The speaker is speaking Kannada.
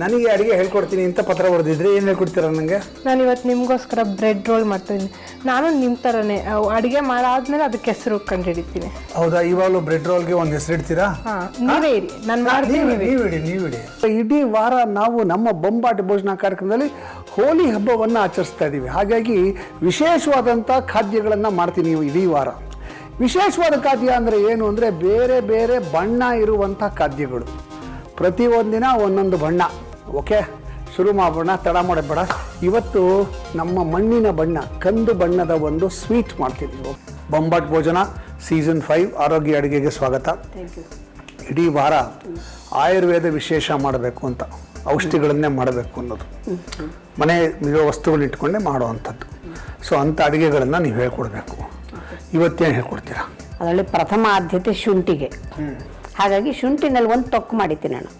ನನಗೆ ಅಡುಗೆ ಹೇಳ್ಕೊಡ್ತೀನಿ ಅಂತ ಪತ್ರ ಬರೆದಿದ್ರೆ ಏನು ಹೇಳ್ಕೊಡ್ತೀರ ನನಗೆ ನಾನು ಇವತ್ತು ನಿಮಗೋಸ್ಕರ ಬ್ರೆಡ್ ರೋಲ್ ಮಾಡ್ತೀನಿ ನಾನು ನಿಮ್ಮ ಥರನೇ ಅಡುಗೆ ಮಾಡಾದ್ಮೇಲೆ ಅದಕ್ಕೆ ಹೆಸರು ಕಂಡುಹಿಡಿತೀನಿ ಹೌದಾ? ಇವಾಗಲೂ ಬ್ರೆಡ್ ರೋಲ್ಗೆ ಒಂದು ಹೆಸರು ಇಡ್ತೀರಾ? ಹಾಂ ನೀವೇ ಇರಿ. ನಾನು ಮಾಡ್ತೀನಿ ನೀವು ನೀವು ಇಡಿ ನೀವು ಇಡಿ ಇಡೀ ವಾರ ನಾವು ನಮ್ಮ ಬೊಂಬಾಟಿ ಭೋಜನ ಕಾರ್ಯಕ್ರಮದಲ್ಲಿ ಹೋಳಿ ಹಬ್ಬವನ್ನು ಆಚರಿಸ್ತಾ ಇದ್ದೀವಿ ಹಾಗಾಗಿ ವಿಶೇಷವಾದಂಥ ಖಾದ್ಯಗಳನ್ನು ಮಾಡ್ತೀನಿ ನೀವು ಇಡೀ ವಾರ. ವಿಶೇಷವಾದ ಖಾದ್ಯ ಅಂದರೆ ಏನು ಅಂದರೆ ಬೇರೆ ಬೇರೆ ಬಣ್ಣ ಇರುವಂಥ ಖಾದ್ಯಗಳು. ಪ್ರತಿಯೊಂದಿನ ಒಂದೊಂದು ಬಣ್ಣ. ಓಕೆ? ಶುರು ಮಾಡೋಣ ತಡ ಮಾಡೋದು ಬೇಡ ಇವತ್ತು ನಮ್ಮ ಮಣ್ಣಿನ ಬಣ್ಣ ಕಂದು ಬಣ್ಣದ ಒಂದು ಸ್ವೀಟ್ ಮಾಡ್ತಿದ್ದೀವಿ ಬೊಂಬಾಟ್ ಭೋಜನ ಸೀಸನ್ ಫೈವ್ ಆರೋಗ್ಯ ಅಡುಗೆಗೆ ಸ್ವಾಗತ. ಇಡೀ ವಾರ ಆಯುರ್ವೇದ ವಿಶೇಷ ಮಾಡಬೇಕು ಅಂತ ಔಷಧಿಗಳನ್ನೇ ಮಾಡಬೇಕು ಅನ್ನೋದು. ಮನೆ ಇರೋ ವಸ್ತುಗಳನ್ನ ಇಟ್ಕೊಂಡೇ ಮಾಡುವಂಥದ್ದು ಸೊ ಅಂಥ ಅಡುಗೆಗಳನ್ನು ನೀವು ಹೇಳ್ಕೊಡ್ಬೇಕು. ಇವತ್ತೇನು ಹೇಳ್ಕೊಡ್ತೀರಾ? ಅದರಲ್ಲಿ ಪ್ರಥಮ ಆದ್ಯತೆ ಶುಂಠಿಗೆ. ಹಾಗಾಗಿ ಶುಂಠಿನಲ್ಲಿ ಒಂದು ತೊಕ್ಕು ಮಾಡಿದ್ದೀನಿ ನಾನು.